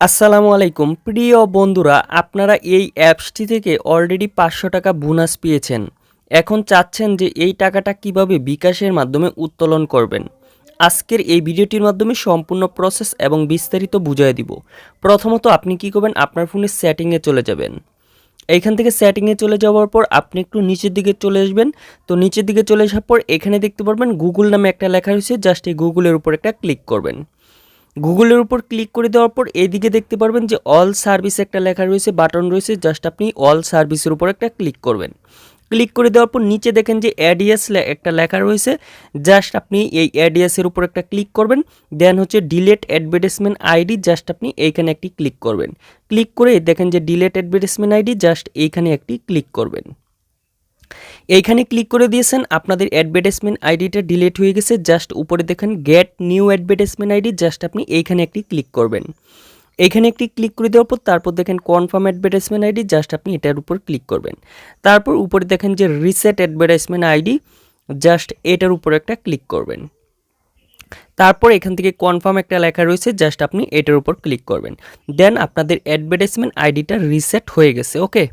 আসসালামু আলাইকুম। প্রিয় বন্ধুরা, আপনারা এই অ্যাপসটি থেকে অলরেডি পাঁচশো টাকা বোনাস পেয়েছেন। এখন চাচ্ছেন যে এই টাকাটা কীভাবে বিকাশের মাধ্যমে উত্তোলন করবেন। আজকের এই ভিডিওটির মাধ্যমে সম্পূর্ণ প্রসেস এবং বিস্তারিত বুঝিয়ে দিব। প্রথমত আপনি কি করবেন? আপনার ফোনের সেটিংয়ে চলে যাবেন। এইখান থেকে সেটিংয়ে চলে যাওয়ার পর আপনি একটু নিচের দিকে চলে আসবেন। তো নিচের দিকে চলে আসার পর এখানে দেখতে পারবেন গুগল নামে একটা লেখা রয়েছে। জাস্ট এই গুগলের উপর একটা ক্লিক করবেন। গুগলের উপর ক্লিক করে দেওয়ার পর এইদিকে দেখতে পারবেন যে অল সার্ভিস একটা লেখা রয়েছে, বাটন রয়েছে, জাস্ট আপনি অল সার্ভিসের উপর একটা ক্লিক করবেন। ক্লিক করে দেওয়ার পর নিচে দেখেন যে অ্যাডিয়াস একটা লেখা রয়েছে, জাস্ট আপনি এই অ্যাডিয়াসের উপর একটা ক্লিক করবেন, দেন হচ্ছে ডিলেট অ্যাডভার্টাইজমেন্ট আইডি, জাস্ট আপনি এইখানে একটি ক্লিক করবেন। ক্লিক করে দেখেন যে ডিলেট অ্যাডভার্টাইজমেন্ট আইডি, জাস্ট এইখানে একটি ক্লিক করবেন। এইখানে ক্লিক করে দিয়েছেন আপনাদের অ্যাডভার্টাইজমেন্ট আইডিটা ডিলিট হয়ে গেছে জাস্ট উপরে দেখেন get new advertisement ID just আপনি এইখানে একটি ক্লিক করবেন। এখানে একটি ক্লিক করে দেওয়ার পর তারপর দেখেন কনফার্ম অ্যাডভার্টাইজমেন্ট আইডি জাস্ট আপনি এটার উপর ক্লিক করবেন। তারপর উপরে দেখেন যে রিসেট অ্যাডভার্টাইজমেন্ট আইডি জাস্ট এটার উপর একটা ক্লিক করবেন। তারপর এখান থেকে কনফার্ম একটা লেখা রয়েছে জাস্ট আপনি এটার উপর ক্লিক করবেন। দেন আপনাদের অ্যাডভার্টাইজমেন্ট আইডিটা রিসেট হয়ে গেছে ওকে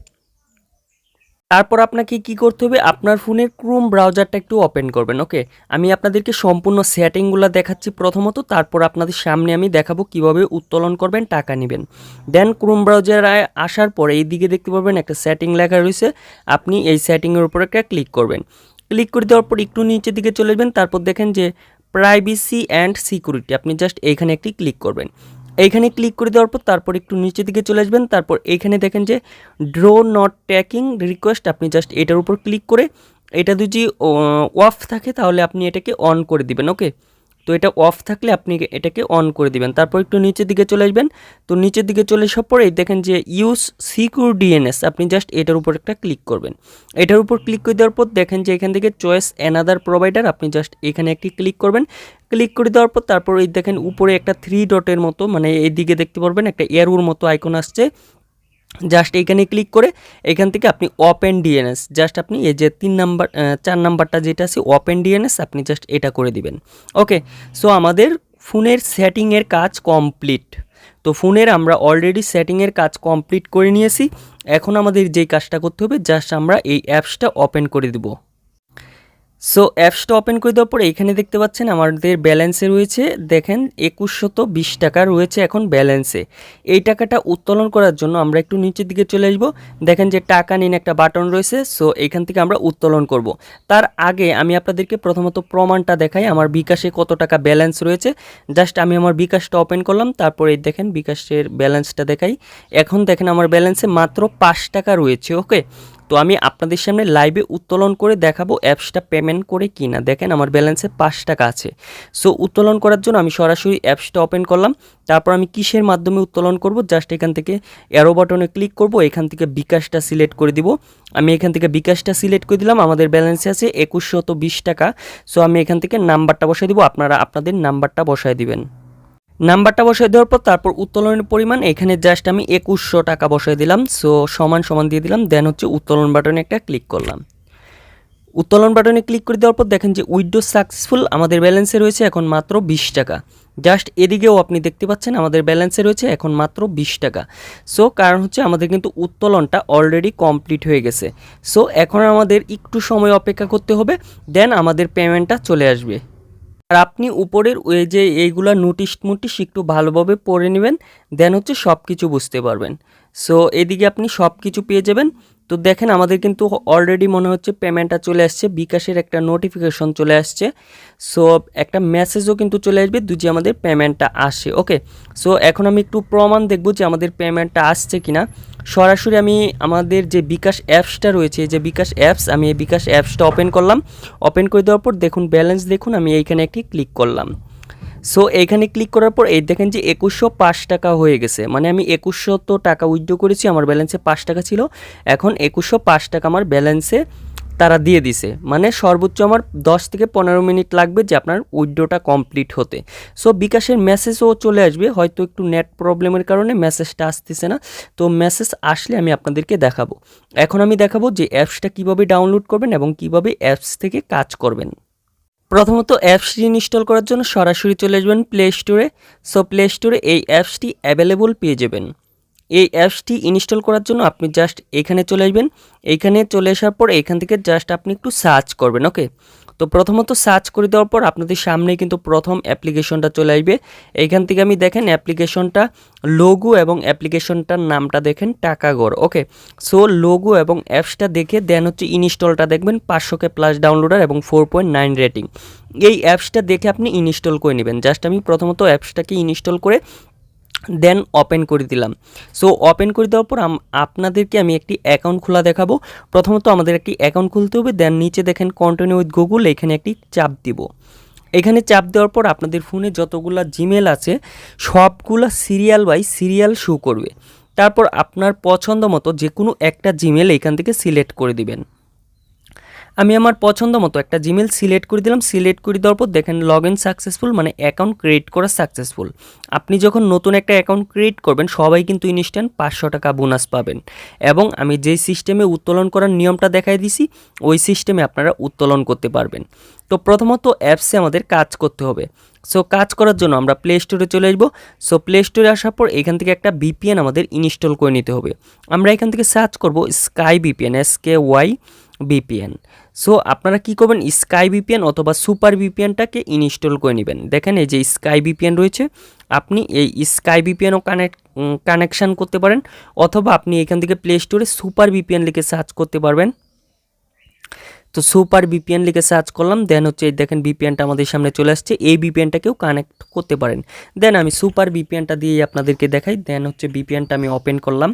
তারপর আপনাকে কি করতে হবে? আপনার ফোনের ক্রোম ব্রাউজারটা একটু ওপেন করবেন ওকে আমি আপনাদেরকে সম্পূর্ণ সেটিংগুলো দেখাচ্ছি প্রথমত, তারপর আপনাদের সামনে আমি দেখাবো কীভাবে উত্তোলন করবেন, টাকা নেবেন। দেন ক্রোম ব্রাউজারে আসার পরে এই দিকে দেখতে পারবেন একটা সেটিং লেখা রয়েছে, আপনি এই সেটিংয়ের উপর একটা ক্লিক করবেন। ক্লিক করে দেওয়ার পর একটু নিচের দিকে চলে যাবেন, তারপর দেখেন যে প্রাইভেসি অ্যান্ড সিকিউরিটি আপনি জাস্ট এইখানে একটি ক্লিক করবেন। এইখানে ক্লিক করে দেওয়ার পর তারপর একটু নিচের দিকে চলে আসবেন। তারপর এইখানে দেখেন যে ড্রো নট ট্র্যাকিং রিকোয়েস্ট আপনি জাস্ট এটার উপর ক্লিক করে, এটা যদি অফ থাকে তাহলে আপনি এটাকে অন করে দিবেন ওকে তো এটা অফ থাকলে আপনি এটাকে অন করে দিবেন। তারপর একটু নিচের দিকে চলে আসবেন। তো নিচের দিকে চলে আসার পরে দেখেন যে ইউজ সিকিউর ডিএনএস আপনি জাস্ট এটার উপর একটা ক্লিক করবেন। এটার উপর ক্লিক করে দেওয়ার পর দেখেন যে এখান থেকে চয়েস অ্যানাদার প্রোভাইডার আপনি জাস্ট এখানে একটি ক্লিক করবেন। ক্লিক করে দেওয়ার পর তারপর এই দেখেন উপরে একটা থ্রি ডটের মতো মানে এইদিকে দেখতে পারবেন, একটা এয়ারুর মতো আইকন আসছে। জাস্ট এইখানে ক্লিক করে এখান থেকে আপনি ওপেন ডিএনএস জাস্ট আপনি এই যে তিন নাম্বার চার নাম্বারটা যেটা আছে ওপেন ডিএনএস আপনি জাস্ট এটা করে দিবেন। ওকে সো আমাদের ফোনের সেটিংয়ের কাজ কমপ্লিট তো ফোনের আমরা অলরেডি সেটিংয়ের কাজ কমপ্লিট করে নিয়েছি। এখন আমাদের যেই কাজটা করতে হবে জাস্ট আমরা এই অ্যাপসটা ওপেন করে দেবো। সো অ্যাপসটা ওপেন করে দেওয়ার পরে এখানে দেখতে পাচ্ছেন আমাদের ব্যালেন্সে রয়েছে। দেখেন, একুশশত বিশ টাকা রয়েছে এখন ব্যালেন্সে এই টাকাটা উত্তোলন করার জন্য আমরা একটু নিচের দিকে চলে আসব। দেখেন যে টাকা নিন একটা বাটন রয়েছে সো এখান থেকে আমরা উত্তোলন করব। তার আগে আমি আপনাদেরকে প্রথমত প্রমাণটা দেখাই, আমার বিকাশে কত টাকা ব্যালেন্স রয়েছে। জাস্ট আমি আমার বিকাশটা ওপেন করলাম, তারপরে দেখেন বিকাশের ব্যালেন্সটা দেখাই। এখন দেখেন আমার ব্যালেন্সে মাত্র পাঁচ টাকা রয়েছে ওকে তো আমি আপনাদের সামনে লাইভে উত্তোলন করে দেখাবো অ্যাপসটা পেমেন্ট করে কি না দেখেন আমার ব্যালেন্সে পাঁচ টাকা আছে। সো উত্তোলন করার জন্য আমি সরাসরি অ্যাপসটা ওপেন করলাম। তারপর আমি কিসের মাধ্যমে উত্তোলন করব? জাস্ট এখান থেকে অ্যারো বাটনে ক্লিক করব। এখান থেকে বিকাশটা সিলেক্ট করে দিব। আমি এখান থেকে বিকাশটা সিলেক্ট করে দিলাম। আমাদের ব্যালেন্সে আছে একুশশত বিশ টাকা। সো আমি এখান থেকে নাম্বারটা বসাই দিব। আপনারা আপনাদের নাম্বারটা বসায় দিবেন। নাম্বারটা বসাই দেওয়ার পর তারপর উত্তোলনের পরিমাণ, এখানে জাস্ট আমি একুশশো টাকা বসাই দিলাম। সো সমান সমান দিয়ে দিলাম দেন হচ্ছে উত্তোলন বাটনে একটা ক্লিক করলাম। উত্তোলন বাটনে ক্লিক করে দেওয়ার পর দেখেন যে উইডো সাকসেসফুল, আমাদের ব্যালেন্সে রয়েছে এখন মাত্র বিশ টাকা। জাস্ট এদিকেও আপনি দেখতে পাচ্ছেন, আমাদের ব্যালেন্সে রয়েছে এখন মাত্র বিশ টাকা। সো কারণ হচ্ছে আমাদের কিন্তু উত্তোলনটা অলরেডি কমপ্লিট হয়ে গেছে। সো এখন আমাদের একটু সময় অপেক্ষা করতে হবে দেন আমাদের পেমেন্টটা চলে আসবে। আর আপনি উপরের যে এইগুলা নোটিশ মুটিশ একটু ভালোভাবে পড়ে নেবেন দেন হচ্ছে সব কিছু বুঝতে পারবেন। সো এদিকে আপনি সব কিছু পেয়ে যাবেন। তো দেখেন আমাদের কিন্তু অলরেডি মনে হচ্ছে পেমেন্টটা চলে আসছে, বিকাশের একটা নোটিফিকেশন চলে আসছে। সো একটা মেসেজও কিন্তু চলে আসবে যে আমাদের পেমেন্টটা আসে ওকে সো এখন আমি একটু প্রমাণ দেখব যে আমাদের পেমেন্টটা আসছে কিনা। সরাসরি আমি আমাদের যে বিকাশ অ্যাপসটা রয়েছে, যে বিকাশ অ্যাপস আমি এই বিকাশ অ্যাপসটা ওপেন করলাম। ওপেন করে দেওয়ার পর দেখুন ব্যালেন্স দেখুন, আমি এইখানে একটি ক্লিক করলাম। সো এইখানে ক্লিক করার পর এই দেখেন যে একুশশো পাঁচ টাকা হয়ে গেছে। মানে আমি একুশশো তো টাকা উইথড্র করেছি, আমার ব্যালেন্সে পাঁচ টাকা ছিল। এখন একুশশো পাঁচ টাকা আমার ব্যালেন্সে তারা দিয়ে দিছে। মানে সর্বোচ্চ আমার দশ থেকে পনেরো মিনিট লাগবে যে আপনার উইড্রোটা কমপ্লিট হতে। সো বিকাশের মেসেজও চলে আসবে, হয়তো একটু নেট প্রবলেমের কারণে মেসেজটা আসতেছে না। তো মেসেজ আসলে আমি আপনাদেরকে দেখাবো। এখন আমি দেখাবো যে অ্যাপসটা কীভাবে ডাউনলোড করবেন এবং কীভাবে অ্যাপস থেকে কাজ করবেন। প্রথমত অ্যাপসটি ইনস্টল করার জন্য সরাসরি চলে আসবেন প্লে স্টোরে সো প্লে স্টোরে এই অ্যাপসটি অ্যাভেলেবল পেয়ে যাবেন। এই অ্যাপসটি ইনস্টল করার জন্য আপনি জাস্ট এখানে চলে আসবেন। এখানে চলে আসার পর এখান থেকে জাস্ট আপনি একটু সার্চ করবেন ওকে তো প্রথমত সার্চ করে দেওয়ার পর আপনাদের সামনে কিন্তু প্রথম অ্যাপ্লিকেশনটা চলে আসবে। এইখান থেকে আমি দেখেন অ্যাপ্লিকেশনটা লোগো এবং অ্যাপ্লিকেশনটার নামটা দেখেন টাকাগড় ওকে সো লোগো এবং অ্যাপসটা দেখে দেন হচ্ছে ইনস্টলটা দেখবেন পাঁচশোকে প্লাস ডাউনলোডার এবং ফোর পয়েন্ট নাইন রেটিং এই অ্যাপসটা দেখে আপনি ইনস্টল করে নেবেন। জাস্ট আমি প্রথমত অ্যাপসটাকে ইনস্টল করে দেন ওপেন করে দিলাম। সো ওপেন করে দেওয়ার পর আপনাদেরকে আমি একটি অ্যাকাউন্ট খোলা দেখাবো। প্রথমত আমাদের একটি অ্যাকাউন্ট খুলতে হবে দেন নিচে দেখেন কন্টিনিউ উইথ গুগল এখানে একটি চাপ দিব। এখানে চাপ দেওয়ার পর আপনাদের ফোনে যতগুলা জিমেল আছে, সবগুলা সিরিয়াল বাই সিরিয়াল শো করবে। তারপর আপনার পছন্দ মতো যে কোনো একটা জিমেল এখান থেকে সিলেক্ট করে দিবেন। আমি আমার পছন্দ মতো একটা জিমেল সিলেক্ট করে দিলাম। সিলেক্ট করে দেওয়ার পর দেখেন লগ ইন সাকসেসফুল মানে অ্যাকাউন্ট ক্রিয়েট করা সাকসেসফুল আপনি যখন নতুন একটা অ্যাকাউন্ট ক্রিয়েট করবেন, সবাই কিন্তু ইনস্ট্যান্ট পাঁচশো টাকা বোনাস পাবেন। এবং আমি যেই সিস্টেমে উত্তোলন করার নিয়মটা দেখাই দিছি, ওই সিস্টেমে আপনারা উত্তোলন করতে পারবেন। তো প্রথমত অ্যাপসে আমাদের কাজ করতে হবে। সো কাজ করার জন্য আমরা প্লে স্টোরে চলে আসব। সো প্লে স্টোরে আসার পর এখান থেকে একটা বিপিএন আমাদের ইনস্টল করে নিতে হবে। আমরা এখান থেকে সার্চ করব sky VPN S K Y VPN so আপনারা কি করবেন? স্কাই বিপিএন অথবা সুপার বিপিএনটাকে ইনস্টল করে নেবেন। দেখেন এই যে স্কাই বিপিএন রয়েছে, আপনি এই স্কাই বিপিএনও কানেক্ট কানেকশান করতে পারেন অথবা আপনি এখান থেকে প্লে স্টোরে সুপার বিপিএন লিখে সার্চ করতে পারবেন। তো সুপার বিপিএন লিখে সার্চ করলাম দেন হচ্ছে দেখেন বিপিএনটা আমাদের সামনে চলে আসছে, এই বিপিএনটাকেও কানেক্ট করতে পারেন। দেন আমি সুপার বিপিএনটা দিয়েই আপনাদেরকে দেখাই দেন হচ্ছে বিপিএনটা আমি ওপেন করলাম।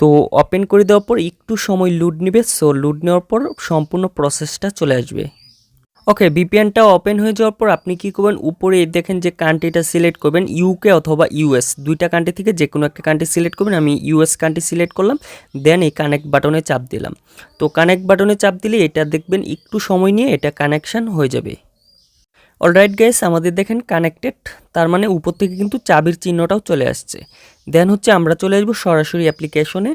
তো ওপেন করে দেওয়ার পর একটু সময় লুড নেবে সো লুড নেওয়ার পর সম্পূর্ণ প্রসেসটা চলে আসবে। ওকে বিপিএনটা ওপেন হয়ে যাওয়ার পর আপনি কি করবেন? উপরে দেখেন যে কান্ট্রিটা সিলেক্ট করবেন ইউকে অথবা ইউএস দুইটা কান্ট্রি থেকে যে কোনো একটা কান্ট্রি সিলেক্ট করবেন, আমি ইউএস কান্ট্রি সিলেক্ট করলাম দেন এই কানেক্ট বাটনে চাপ দিলাম। তো কানেক্ট বাটনে চাপ দিলে এটা দেখবেন একটু সময় নিয়ে এটা কানেকশান হয়ে যাবে। অলরাইট গাইস আমাদের দেখেন কানেক্টেড তার মানে উপর থেকে কিন্তু চাবির চিহ্নটাও চলে আসছে। দেন হচ্ছে আমরা চলে আসব সরাসরি অ্যাপ্লিকেশনে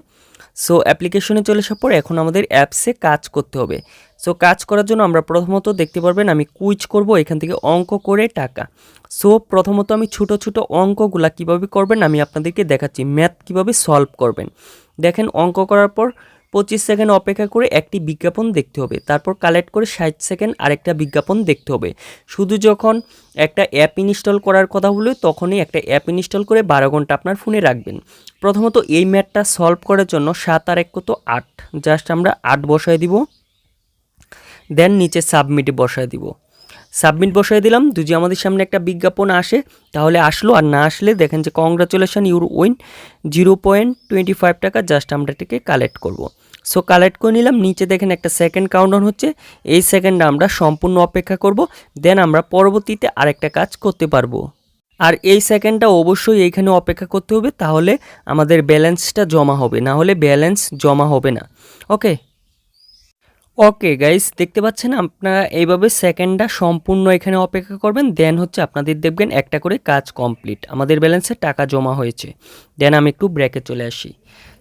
সো অ্যাপ্লিকেশনে চলে আসার পর এখন আমাদের অ্যাপসে কাজ করতে হবে। সো কাজ করার জন্য আমরা প্রথমত দেখতে পারবেন আমি কুইজ করব, এখান থেকে অঙ্ক করে টাকা। সো প্রথমত আমি ছোট ছোট অঙ্কগুলা কীভাবে করবেন আমি আপনাদেরকে দেখাচ্ছি। ম্যাথ কীভাবে সলভ করবেন। দেখেন অঙ্ক করার পর পঁচিশ সেকেন্ড অপেক্ষা করে একটি বিজ্ঞাপন দেখতে হবে। তারপর কালেক্ট করে ষাট সেকেন্ড আরেকটা বিজ্ঞাপন দেখতে হবে। শুধু যখন একটা অ্যাপ ইনস্টল করার কথা বলবে তখনই একটা অ্যাপ ইনস্টল করে বারো ঘণ্টা আপনার ফোনে রাখবেন। প্রথমত এই ম্যাথটা সলভ করার জন্য সাত আর এক কত আট। জাস্ট আমরা আট বসায় দিব। দেন নিচে সাবমিটে বসায় দিব। সাবমিট বসায় দিলাম। যদি আমাদের সামনে একটা বিজ্ঞাপন আসে, তাহলে আসলো। আর না আসলে দেখেন যে congratulation your win zero point twenty five টাকা জাস্ট আমরা এটাকে কালেক্ট করব। সো কালেক্ট করে নিলাম। নিচে দেখেন একটা সেকেন্ড কাউন্টার হচ্ছে। এই সেকেন্ড আমরা সম্পূর্ণ অপেক্ষা করব। দেন আমরা পরবর্তীতে আরেকটা কাজ করতে পারব। আর এই সেকেন্ডটা অবশ্যই এইখানে অপেক্ষা করতে হবে। তাহলে আমাদের ব্যালেন্সটা জমা হবে। না হলে ব্যালেন্স জমা হবে না। ওকে ওকে গাইস দেখতে পাচ্ছেন আপনারা এইভাবে সেকেন্ডটা সম্পূর্ণ এখানে অপেক্ষা করবেন দেন হচ্ছে আপনাদের দেখবেন একটা করে কাজ কমপ্লিট আমাদের ব্যালেন্সে টাকা জমা হয়েছে। দেন আমি একটু ব্রেকে চলে আসি।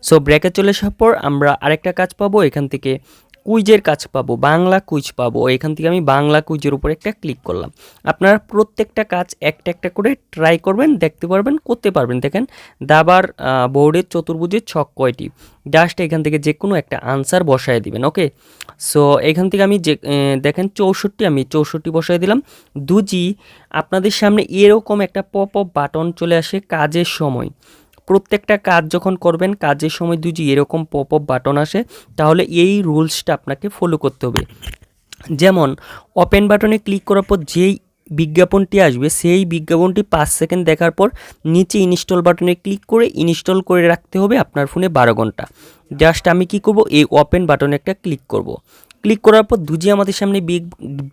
সো ব্রেকে চলে আসার পর আমরা আরেকটা কাজ পাবো, এখান থেকে কুইজের কাজ পাবো, বাংলা কুইজ পাবো। এখান থেকে আমি বাংলা কুইজের উপর একটা ক্লিক করলাম। আপনারা প্রত্যেকটা কাজ একটা একটা করে ট্রাই করবেন, দেখতে পারবেন, করতে পারবেন। দেখেন, দাবার বোর্ডের চতুর্ভুজের ছক কয়টি? জাস্ট এখান থেকে যে কোনো একটা আনসার বসায় দিবেন ওকে সো এখান থেকে আমি যে দেখেন চৌষট্টি, আমি চৌষট্টি বসায় দিলাম। দুজি, আপনাদের সামনে এরকম একটা পপ আপ বাটন চলে আসে কাজের সময়। প্রত্যেকটা কাজ যখন করবেন, কাজের সময় দুজি এরকম পপ আপ বাটন আসে, তাহলে এই রুলসটা আপনাকে ফলো করতে হবে। যেমন ওপেন বাটনে ক্লিক করার পর যেই বিজ্ঞাপনটি আসবে, সেই বিজ্ঞাপনটি পাঁচ সেকেন্ড দেখার পর নিচে ইনস্টল বাটনে ক্লিক করে ইনস্টল করে রাখতে হবে আপনার ফোনে বারো ঘণ্টা। জাস্ট আমি কি করব? এই ওপেন বাটনে একটা ক্লিক করব। ক্লিক করার পর দুজি আমাদের সামনে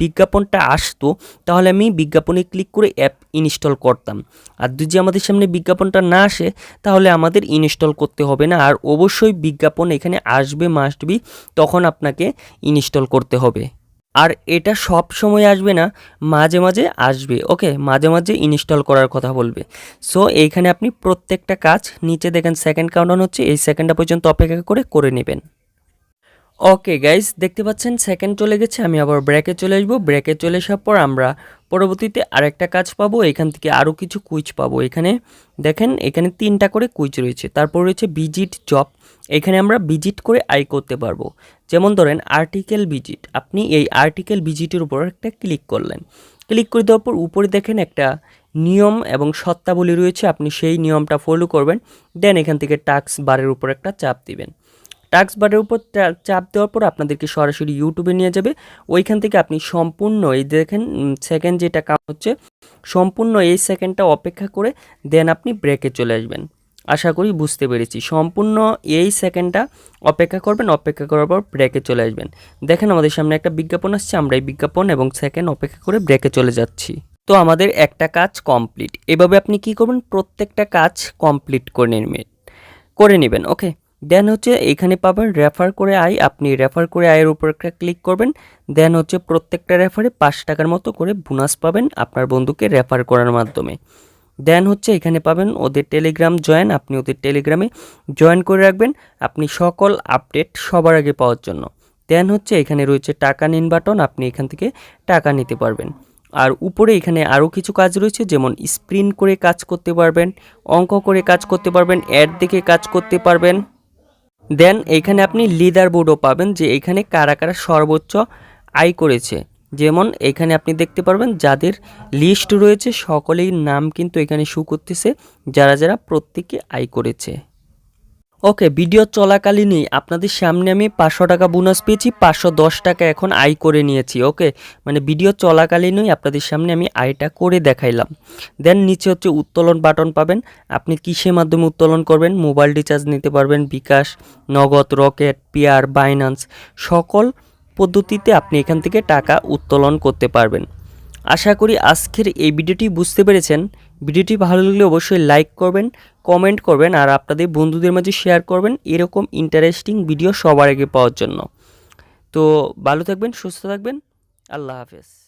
বিজ্ঞাপনটা আসতো, তাহলে আমি বিজ্ঞাপনে ক্লিক করে অ্যাপ ইনস্টল করতাম। আর দুজি আমাদের সামনে বিজ্ঞাপনটা না আসে, তাহলে আমাদের ইনস্টল করতে হবে না। আর অবশ্যই বিজ্ঞাপন এখানে আসবে মাস্ট বি তখন আপনাকে ইনস্টল করতে হবে। আর এটা সব সময় আসবে না, মাঝে মাঝে আসবে, ওকে? মাঝে মাঝে ইনস্টল করার কথা বলবে। সো, এইখানে আপনি প্রত্যেকটা কাজ নিচে দেখেন সেকেন্ড কাউন্টার হচ্ছে, এই সেকেন্ডটা পর্যন্ত অপেক্ষা করে করে নেবেন। ওকে গাইস দেখতে পাচ্ছেন সেকেন্ড চলে গেছে, আমি আবার ব্রেকে চলে আসব। ব্রেকে চলে আসার পর আমরা পরবর্তীতে আরেকটা কাজ পাবো। এখান থেকে আরও কিছু কুইজ পাবো। এখানে দেখেন, এখানে তিনটা করে কুইজ রয়েছে। তারপর রয়েছে ভিজিট জব। এখানে আমরা ভিজিট করে আই করতে পারব। যেমন ধরেন আর্টিকেল ভিজিট আপনি এই আর্টিকেল ভিজিটের উপর একটা ক্লিক করলেন। ক্লিক করে দেওয়ার পর উপরে দেখেন একটা নিয়ম এবং সত্তাবলী রয়েছে। আপনি সেই নিয়মটা ফলো করবেন। দেন এখান থেকে টাক্স বারের উপর একটা চাপ দিবেন। টাক্স বারের উপর চাপ দেওয়ার পর আপনাদেরকে সরাসরি ইউটিউবে নিয়ে যাবে। ওইখান থেকে আপনি সম্পূর্ণ এই দেখেন সেকেন্ড যেটা কাম হচ্ছে, সম্পূর্ণ এই সেকেন্ডটা অপেক্ষা করে দেন আপনি ব্রেকে চলে আসবেন। আশা করি বুঝতে পেরেছি। সম্পূর্ণ এই সেকেন্ডটা অপেক্ষা করবেন, অপেক্ষা করার পর ব্রেকে চলে আসবেন। দেখেন আমাদের সামনে একটা বিজ্ঞাপন আসছে, আমরা এই বিজ্ঞাপন এবং সেকেন্ড অপেক্ষা করে ব্রেকে চলে যাচ্ছি। তো আমাদের একটা কাজ কমপ্লিট এভাবে আপনি কি করবেন? প্রত্যেকটা কাজ কমপ্লিট করে নেবেন করে নেবেন ওকে দেন হচ্ছে এখানে পাবেন রেফার করে আই আপনি রেফার করে আয়ের উপর একটা ক্লিক করবেন। দেন হচ্ছে প্রত্যেকটা রেফারে পাঁচ টাকার মতো করে বোনাস পাবেন আপনার বন্ধুকে রেফার করার মাধ্যমে। দেন হচ্ছে এখানে পাবেন ওদের টেলিগ্রাম জয়েন আপনি ওদের টেলিগ্রামে জয়েন করে রাখবেন আপনি সকল আপডেট সবার আগে পাওয়ার জন্য। দেন হচ্ছে এখানে রয়েছে টাকা নিন বাটন আপনি এখান থেকে টাকা নিতে পারবেন। আর উপরে এখানে আরও কিছু কাজ রয়েছে, যেমন স্প্রিন্ট করে কাজ করতে পারবেন, অঙ্ক করে কাজ করতে পারবেন অ্যাড দেখে কাজ করতে পারবেন। দেন এখানে আপনি লিডার বোর্ডও পাবেন যে এখানে কারা কারা সর্বোচ্চ আয় করেছে। যেমন এখানে আপনি দেখতে পারবেন যাদের লিস্ট রয়েছে সকলেই নাম কিন্তু এখানে শু করতেছে, যারা যারা প্রত্যেকে আয় করেছে। ওকে ভিডিও চলাকালীনই আপনাদের সামনে আমি পাঁচশো টাকা বোনাস পেয়েছি, পাঁচশো দশ টাকা এখন আয় করে নিয়েছি ওকে মানে ভিডিও চলাকালীনই আপনাদের সামনে আমি আয়টা করে দেখাইলাম। দেন নিচে হচ্ছে উত্তোলন বাটন পাবেন, আপনি কিসের মাধ্যমে উত্তোলন করবেন? মোবাইল রিচার্জ নিতে পারবেন, বিকাশ, নগদ রকেট পিয়ার বাইন্যান্স সকল পদ্ধতিতে আপনি এখান থেকে টাকা উত্তোলন করতে পারবেন। আশা করি আজকের এই ভিডিওটি বুঝতে পেরেছেন। ভিডিওটি ভালো লাগলে অবশ্যই লাইক করবেন, কমেন্ট করবেন আর আপনাদের বন্ধুদের মাঝে শেয়ার করবেন এরকম ইন্টারেস্টিং ভিডিও সবার আগে পাওয়ার জন্য। তো ভালো থাকবেন, সুস্থ থাকবেন, আল্লাহ হাফেজ।